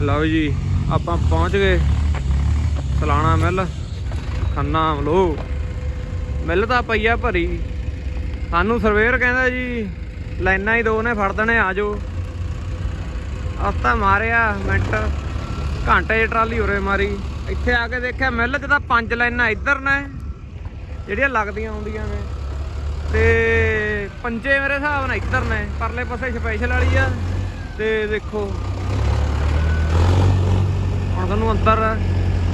ਲਓ ਜੀ, ਆਪਾਂ ਪਹੁੰਚ ਗਏ। ਸਲਾਣਾ ਮਿੱਲ, ਖੰਨਾ ਮਲੋ ਮਿੱਲ ਤਾਂ ਪਈਆ ਭਰੀ। ਸਾਨੂੰ ਸਰਵੇਅਰ ਕਹਿੰਦਾ ਜੀ, ਲਾਈਨਾਂ ਹੀ ਦੋ ਨੇ, ਫੜ ਦੇਣੇ, ਆ ਜਾਓ। ਅਸਤਾ ਮਾਰਿਆ, ਮਿੰਟ। ਘੰਟੇ ਟਰਾਲੀ ਉਰੇ ਮਾਰੀ। ਇੱਥੇ ਆ ਕੇ ਦੇਖਿਆ, ਮਿੱਲ 'ਚ ਤਾਂ ਪੰਜ ਲਾਈਨਾਂ ਇੱਧਰ ਨੇ, ਜਿਹੜੀਆਂ ਲੱਗਦੀਆਂ ਹੁੰਦੀਆਂ ਨੇ। ਤੇ ਪੰਜੇ ਮੇਰੇ ਹਿਸਾਬ ਨਾਲ ਇੱਧਰ ਨੇ, ਪਰਲੇ ਪਾਸੇ ਸਪੈਸ਼ਲ ਵਾਲੀ ਆ। ਤੇ ਦੇਖੋ ਤੁਹਾਨੂੰ ਅੰਦਰ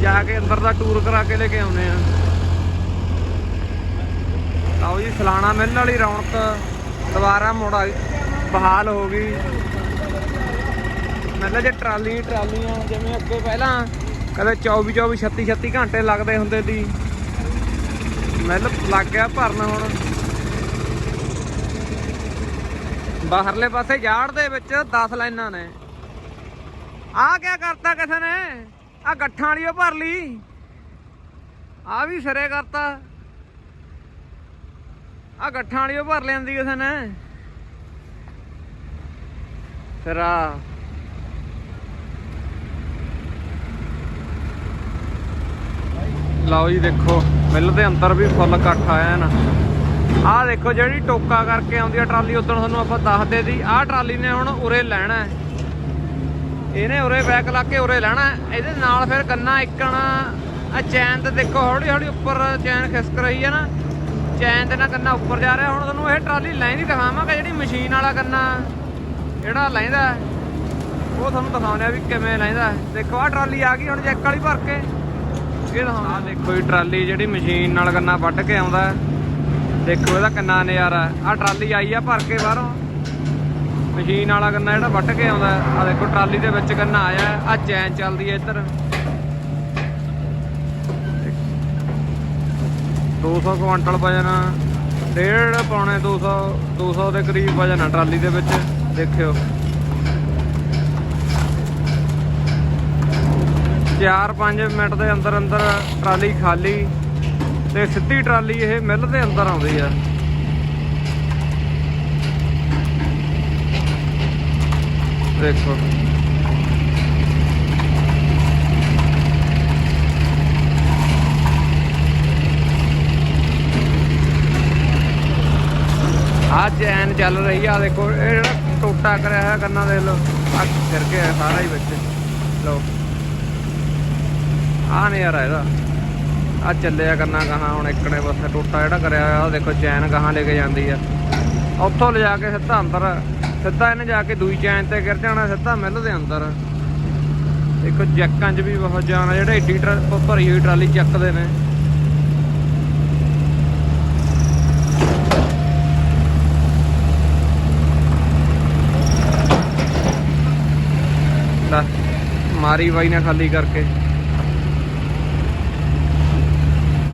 ਜਾ ਕੇ ਅੰਦਰ ਦਾ ਟੂਰ ਕਰਾ ਕੇ ਲੈ ਕੇ ਆਉਨੇ ਆ। ਆਓ ਜੀ ਸਲਾਣਾ ਮਿੱਲ ਵਾਲੀ ਰੌਣਕ। ਦੁਬਾਰਾ ਮੁੜ ਬਹਾਲ ਹੋ ਗਈ। ਮਿੱਲ ਜੇ ਟਰਾਲੀ ਟਰਾਲੀਆਂ, ਜਿਵੇਂ ਅੱਗੇ ਪਹਿਲਾਂ ਕਦੇ 24 24 36 36 ਘੰਟੇ ਲੱਗਦੇ ਹੁੰਦੇ ਸੀ। ਮਿੱਲ ਲੱਗ ਗਿਆ ਭਰਨ ਹੁਣ। ਬਾਹਰਲੇ ਪਾਸੇ ਯਾਰਡ ਦੇ ਵਿੱਚ 10 ਲਾਈਨਾਂ ਨੇ। ਆ ਕਿਆ ਕਰਤਾ ਕਿਸੇ ਨੇ? ਆ ਗੱਠਾਂ ਵਾਲੀ ਉਹ ਭਰ ਲਈ। ਆ ਵੀ ਸਿਰੇ ਕਰਤਾ। ਆ ਗੱਠਾਂ ਵਾਲੀ ਉਹ ਭਰ ਲੈਂਦੀ ਕਿਸੇ ਨੇ। ਫਿਰ ਲਓ ਜੀ ਦੇਖੋ, ਮਿੱਲ ਦੇ ਅੰਦਰ ਵੀ ਫੁੱਲ ਇਕੱਠ ਆਇਆ ਨਾ ਆਹ ਦੇਖੋ ਜਿਹੜੀ ਟੋਕਾ ਕਰਕੇ ਆਉਂਦੀ ਆ ਟਰਾਲੀ, ਉਦੋਂ ਤੁਹਾਨੂੰ ਆਪਾਂ ਦੱਸਦੇ ਸੀ ਆਹ ਟਰਾਲੀ ਨੇ ਹੁਣ ਉਰੇ ਲੈਣਾ ਹੈ। ਇਹਨੇ ਉਰੇ ਬੈਕ ਲਾ ਕੇ ਉਰੇ ਲੈਣਾ। ਇਹਦੇ ਨਾਲ ਫਿਰ ਗੰਨਾ ਇੱਕਣਾ। ਆ ਚੈਨ ਤੇ ਦੇਖੋ, ਹੌਲੀ ਹੌਲੀ ਉੱਪਰ ਚੈਨ ਖਿਸਕ ਰਹੀ ਹੈ ਨਾ। ਚੈਨ ਤੇ ਨਾ ਗੰਨਾ ਉੱਪਰ ਜਾ ਰਿਹਾ। ਹੁਣ ਤੁਹਾਨੂੰ ਇਹ ਟਰਾਲੀ ਲੈਂਦੀ ਦਿਖਾਵਾਂਗਾ, ਜਿਹੜੀ ਮਸ਼ੀਨ ਵਾਲਾ ਗੰਨਾ ਜਿਹੜਾ ਲੈਂਦਾ ਉਹ ਤੁਹਾਨੂੰ ਦਿਖਾਉਂਦੇ ਆ ਵੀ ਕਿਵੇਂ ਲੈਂਦਾ ਦੇਖੋ, ਆਹ ਟਰਾਲੀ ਆ ਗਈ ਹੁਣ ਜੈਕ ਵਾਲੀ ਭਰ ਕੇ। ਇਹ ਦਿਖਾਉਂਦਾ। ਦੇਖੋ ਇਹ ਟਰਾਲੀ ਜਿਹੜੀ ਮਸ਼ੀਨ ਨਾਲ ਗੰਨਾ ਵੱਢ ਕੇ ਆਉਂਦਾ। ਦੇਖੋ ਇਹਦਾ ਕਿੰਨਾ ਨਜ਼ਾਰਾ। ਆ ਟਰਾਲੀ ਆਈ ਆ ਭਰ ਕੇ ਬਾਹਰੋਂ। ਮਸ਼ੀਨ ਵਾਲਾ ਗੰਨਾ ਜਿਹੜਾ ਵੱਢ ਕੇ ਆਉਂਦਾ ਆ ਦੇਖੋ, ਟਰਾਲੀ ਦੇ ਵਿੱਚ ਗੰਨਾ ਆਇਆ ਆ ਚੈਨ ਚੱਲਦੀ ਹੈ ਇੱਧਰ। 200 ਕੁਇੰਟਲ ਵਜਨ ਡੇਢ ਪੌਣੇ 200 200 ਦੇ ਕਰੀਬ ਵਜਨ ਆ ਟਰਾਲੀ ਦੇ ਵਿੱਚ, ਦੇਖਿਓ। 4-5 ਮਿੰਟ ਦੇ ਅੰਦਰ ਅੰਦਰ ਟਰਾਲੀ ਖਾਲੀ ਤੇ ਸਿੱਧੀ ਟਰਾਲੀ ਇਹ ਮਿੱਲ ਦੇ ਅੰਦਰ ਆਉਂਦੀ ਆ। ਦੇਖੋ। ਆ ਚੈਨ ਚੱਲ ਰਹੀ ਆ ਦੇਖੋ, ਇਹ ਜਿਹੜਾ ਟੋਟਾ ਕਰਿਆ ਹੋਇਆ ਕੰਨਾਂ ਦੇ ਲੋ, ਆ ਫਿਰ ਕੇ ਸਾਰਾ ਹੀ ਵਿੱਚ। ਲੋ। ਆ ਨਜ਼ਾਰਾ ਇਹਦਾ। ਆ ਚੱਲਿਆ ਕੰਨਾ ਕਹਾ ਹੁਣ ਇੱਕੜੇ ਪਾਸੇ ਟੋਟਾ ਜਿਹੜਾ ਕਰਿਆ ਹੋਇਆ ਦੇਖੋ ਚੈਨ ਕਹਾਂ ਲੈ ਕੇ ਜਾਂਦੀ ਆ। ਉੱਥੋਂ ਲਿਜਾ ਕੇ ਸਿੱਧਾ ਅੰਦਰ ਸਿੱਧਾ ਇਹਨੇ ਜਾ ਕੇ ਦੂਈ ਚੈਨ ਤੇ ਗਿਰ ਜਾਣਾ, ਸਿੱਧਾ ਮਿੱਲ ਦੇ ਅੰਦਰ। ਦੇਖੋ, ਜੈਕਾਂ 'ਚ ਵੀ ਬਹੁਤ ਜਾਨ ਆ, ਜਿਹੜੇ ਏਡੀ ਭਰੀ ਹੋਈ ਟਰਾਲੀ ਚੱਕਦੇ ਨੇ। ਮਾਰੀ ਬਾਈ ਨੇ ਖਾਲੀ ਕਰਕੇ।